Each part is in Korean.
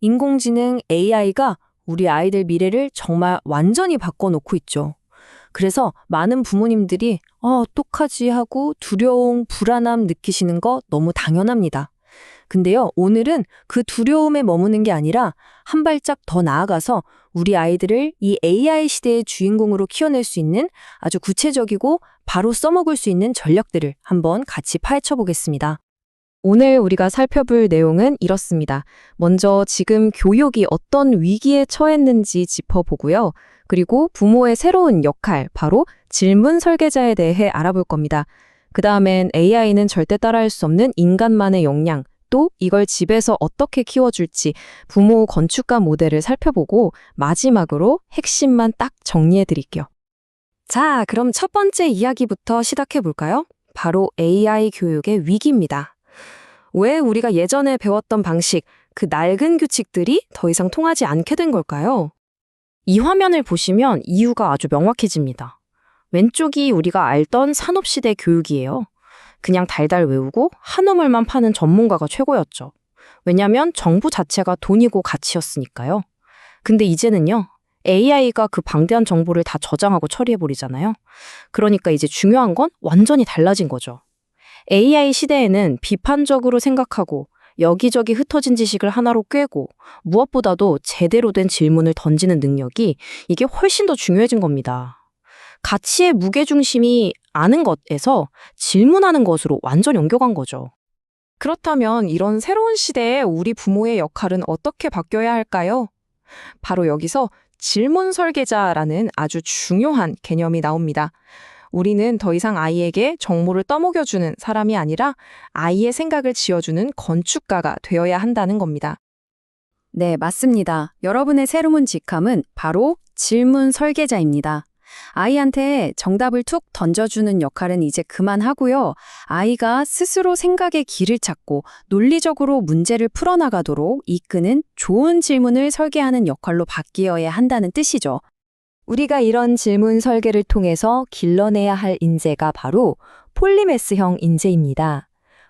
인공지능 AI가 우리 아이들 미래를 정말 완전히 바꿔놓고 있죠. 그래서 많은 부모님들이 어, 똑하지 하고 두려움, 불안함 느끼시는 거 너무 당연합니다. 근데요, 오늘은 그 두려움에 머무는 게 아니라 한 발짝 더 나아가서 우리 아이들을 이 AI 시대의 주인공으로 키워낼 수 있는 아주 구체적이고 바로 써먹을 수 있는 전략들을 한번 같이 파헤쳐 보겠습니다. 오늘 우리가 살펴볼 내용은 이렇습니다. 먼저 지금 교육이 어떤 위기에 처했는지 짚어보고요. 그리고 부모의 새로운 역할, 바로 질문 설계자에 대해 알아볼 겁니다. 그 다음엔 AI는 절대 따라할 수 없는 인간만의 역량, 또 이걸 집에서 어떻게 키워줄지 부모 건축가 모델을 살펴보고 마지막으로 핵심만 딱 정리해 드릴게요. 자, 그럼 첫 번째 이야기부터 시작해 볼까요? 바로 AI 교육의 위기입니다. 왜 우리가 예전에 배웠던 방식, 그 낡은 규칙들이 더 이상 통하지 않게 된 걸까요? 이 화면을 보시면 이유가 아주 명확해집니다. 왼쪽이 우리가 알던 산업시대 교육이에요. 그냥 달달 외우고 한우물만 파는 전문가가 최고였죠. 왜냐면 정부 자체가 돈이고 가치였으니까요. 근데 이제는요, AI가 그 방대한 정보를 다 저장하고 처리해버리잖아요. 그러니까 이제 중요한 건 완전히 달라진 거죠. AI 시대에는 비판적으로 생각하고 여기저기 흩어진 지식을 하나로 꿰고 무엇보다도 제대로 된 질문을 던지는 능력이 이게 훨씬 더 중요해진 겁니다. 가치의 무게중심이 아는 것에서 질문하는 것으로 완전 옮겨간 거죠. 그렇다면 이런 새로운 시대에 우리 부모의 역할은 어떻게 바뀌어야 할까요? 바로 여기서 질문 설계자라는 아주 중요한 개념이 나옵니다. 우리는 더 이상 아이에게 정보를 떠먹여주는 사람이 아니라 아이의 생각을 지어주는 건축가가 되어야 한다는 겁니다. 네, 맞습니다. 여러분의 새로운 직함은 바로 질문 설계자입니다. 아이한테 정답을 툭 던져주는 역할은 이제 그만하고요. 아이가 스스로 생각의 길을 찾고 논리적으로 문제를 풀어나가도록 이끄는 좋은 질문을 설계하는 역할로 바뀌어야 한다는 뜻이죠. 우리가 이런 질문 설계를 통해서 길러내야 할 인재가 바로 폴리메스형 인재입니다.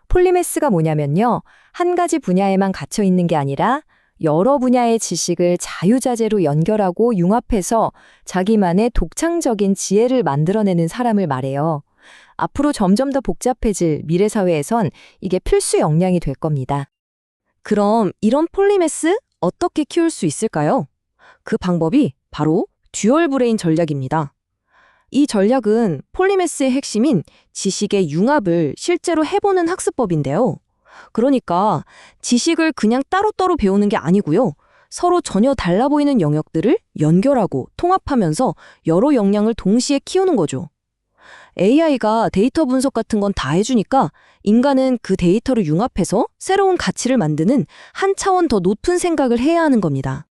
폴리메스가 뭐냐면요. 한 가지 분야에만 갇혀 있는 게 아니라 여러 분야의 지식을 자유자재로 연결하고 융합해서 자기만의 독창적인 지혜를 만들어내는 사람을 말해요. 앞으로 점점 더 복잡해질 미래 사회에선 이게 필수 역량이 될 겁니다. 그럼 이런 폴리메스 어떻게 키울 수 있을까요? 그 방법이 바로 듀얼 브레인 전략입니다. 이 전략은 폴리메스의 핵심인 지식의 융합을 실제로 해보는 학습법인데요. 그러니까 지식을 그냥 따로따로 배우는 게 아니고요. 서로 전혀 달라 보이는 영역들을 연결하고 통합하면서 여러 역량을 동시에 키우는 거죠. AI가 데이터 분석 같은 건 다 해주니까 인간은 그 데이터를 융합해서 새로운 가치를 만드는 한 차원 더 높은 생각을 해야 하는 겁니다.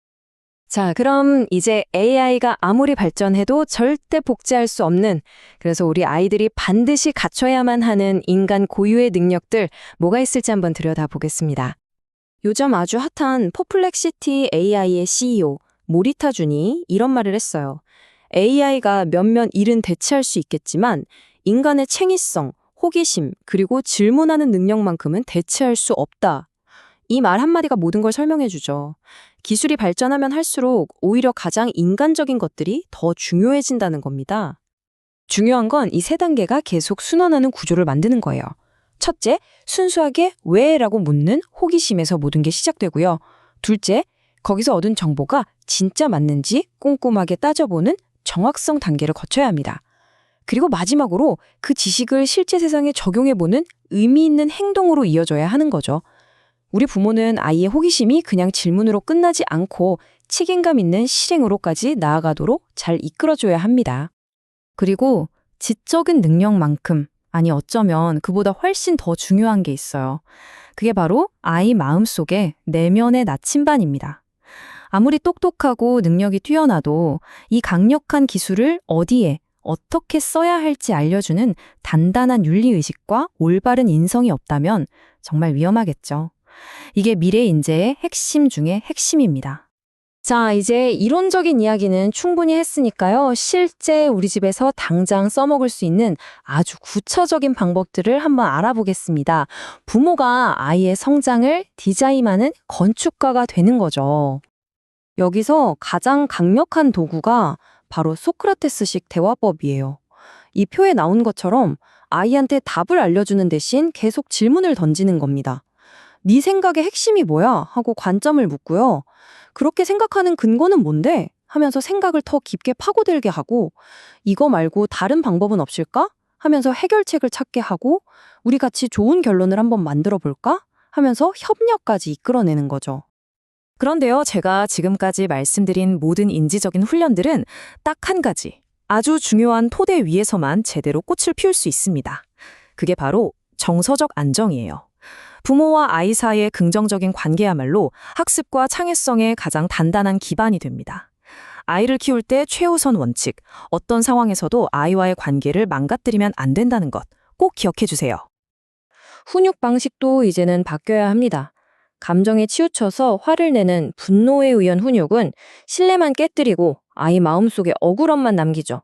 자, 그럼 이제 AI가 아무리 발전해도 절대 복제할 수 없는, 그래서 우리 아이들이 반드시 갖춰야만 하는 인간 고유의 능력들 뭐가 있을지 한번 들여다보겠습니다. 요즘 아주 핫한 퍼플렉시티 AI의 CEO 모리타 준이 이런 말을 했어요. AI가 몇몇 일은 대체할 수 있겠지만 인간의 챙이성, 호기심, 그리고 질문하는 능력만큼은 대체할 수 없다. 이 말 한마디가 모든 걸 설명해 주죠. 기술이 발전하면 할수록 오히려 가장 인간적인 것들이 더 중요해진다는 겁니다. 중요한 건 이 세 단계가 계속 순환하는 구조를 만드는 거예요. 첫째, 순수하게 왜 라고 묻는 호기심에서 모든 게 시작되고요. 둘째, 거기서 얻은 정보가 진짜 맞는지 꼼꼼하게 따져보는 정확성 단계를 거쳐야 합니다. 그리고 마지막으로 그 지식을 실제 세상에 적용해보는 의미 있는 행동으로 이어져야 하는 거죠. 우리 부모는 아이의 호기심이 그냥 질문으로 끝나지 않고 책임감 있는 실행으로까지 나아가도록 잘 이끌어줘야 합니다. 그리고 지적인 능력만큼, 아니 어쩌면 그보다 훨씬 더 중요한 게 있어요. 그게 바로 아이 마음속의 내면의 나침반입니다. 아무리 똑똑하고 능력이 뛰어나도 이 강력한 기술을 어디에 어떻게 써야 할지 알려주는 단단한 윤리의식과 올바른 인성이 없다면 정말 위험하겠죠. 이게 미래 인재의 핵심 중의 핵심입니다. 자, 이제 이론적인 이야기는 충분히 했으니까요. 실제 우리 집에서 당장 써먹을 수 있는 아주 구체적인 방법들을 한번 알아보겠습니다. 부모가 아이의 성장을 디자인하는 건축가가 되는 거죠. 여기서 가장 강력한 도구가 바로 소크라테스식 대화법이에요. 이 표에 나온 것처럼 아이한테 답을 알려주는 대신 계속 질문을 던지는 겁니다. 네 생각의 핵심이 뭐야? 하고 관점을 묻고요. 그렇게 생각하는 근거는 뭔데? 하면서 생각을 더 깊게 파고들게 하고 이거 말고 다른 방법은 없을까? 하면서 해결책을 찾게 하고 우리 같이 좋은 결론을 한번 만들어 볼까? 하면서 협력까지 이끌어내는 거죠. 그런데요, 제가 지금까지 말씀드린 모든 인지적인 훈련들은 딱 한 가지, 아주 중요한 토대 위에서만 제대로 꽃을 피울 수 있습니다. 그게 바로 정서적 안정이에요. 부모와 아이 사이의 긍정적인 관계야말로 학습과 창의성의 가장 단단한 기반이 됩니다. 아이를 키울 때 최우선 원칙, 어떤 상황에서도 아이와의 관계를 망가뜨리면 안 된다는 것 꼭 기억해 주세요. 훈육 방식도 이제는 바뀌어야 합니다. 감정에 치우쳐서 화를 내는 분노에 의한 훈육은 신뢰만 깨뜨리고 아이 마음속에 억울함만 남기죠.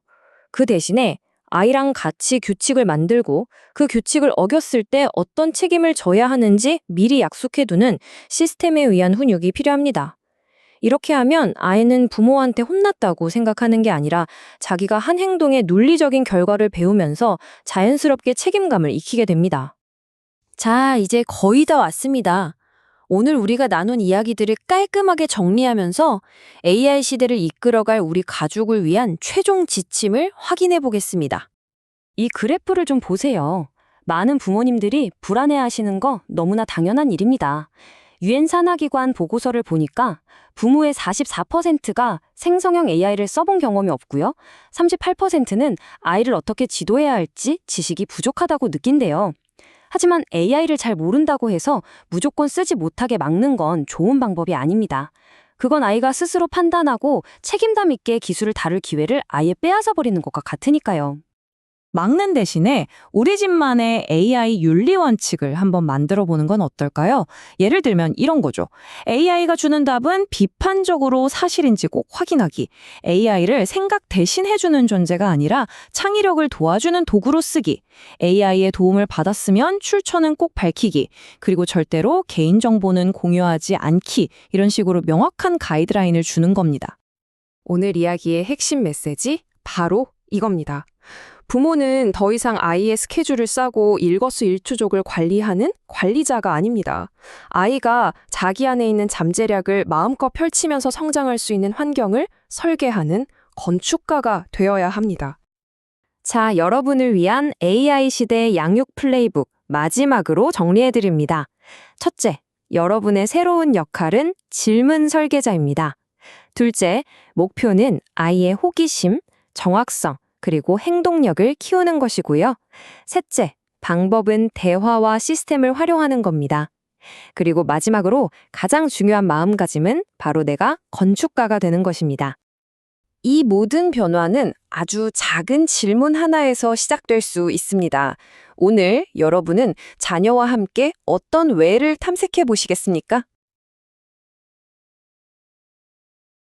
그 대신에 아이랑 같이 규칙을 만들고 그 규칙을 어겼을 때 어떤 책임을 져야 하는지 미리 약속해두는 시스템에 의한 훈육이 필요합니다. 이렇게 하면 아이는 부모한테 혼났다고 생각하는 게 아니라 자기가 한 행동의 논리적인 결과를 배우면서 자연스럽게 책임감을 익히게 됩니다. 자, 이제 거의 다 왔습니다. 오늘 우리가 나눈 이야기들을 깔끔하게 정리하면서 AI 시대를 이끌어갈 우리 가족을 위한 최종 지침을 확인해 보겠습니다. 이 그래프를 좀 보세요. 많은 부모님들이 불안해 하시는 거 너무나 당연한 일입니다. 유엔 산하기관 보고서를 보니까 부모의 44%가 생성형 AI를 써본 경험이 없고요. 38%는 아이를 어떻게 지도해야 할지 지식이 부족하다고 느낀대요. 하지만 AI를 잘 모른다고 해서 무조건 쓰지 못하게 막는 건 좋은 방법이 아닙니다. 그건 아이가 스스로 판단하고 책임감 있게 기술을 다룰 기회를 아예 빼앗아 버리는 것과 같으니까요. 막는 대신에 우리 집만의 AI 윤리 원칙을 한번 만들어 보는 건 어떨까요? 예를 들면 이런 거죠. AI가 주는 답은 비판적으로 사실인지 꼭 확인하기. AI를 생각 대신 해주는 존재가 아니라 창의력을 도와주는 도구로 쓰기. AI의 도움을 받았으면 출처는 꼭 밝히기. 그리고 절대로 개인정보는 공유하지 않기. 이런 식으로 명확한 가이드라인을 주는 겁니다. 오늘 이야기의 핵심 메시지 바로 이겁니다. 부모는 더 이상 아이의 스케줄을 짜고 일거수일투족을 관리하는 관리자가 아닙니다. 아이가 자기 안에 있는 잠재력을 마음껏 펼치면서 성장할 수 있는 환경을 설계하는 건축가가 되어야 합니다. 자, 여러분을 위한 AI 시대 양육 플레이북 마지막으로 정리해드립니다. 첫째, 여러분의 새로운 역할은 질문 설계자입니다. 둘째, 목표는 아이의 호기심, 정확성, 그리고 행동력을 키우는 것이고요. 셋째, 방법은 대화와 시스템을 활용하는 겁니다. 그리고 마지막으로 가장 중요한 마음가짐은 바로 내가 건축가가 되는 것입니다. 이 모든 변화는 아주 작은 질문 하나에서 시작될 수 있습니다. 오늘 여러분은 자녀와 함께 어떤 왜를 탐색해 보시겠습니까?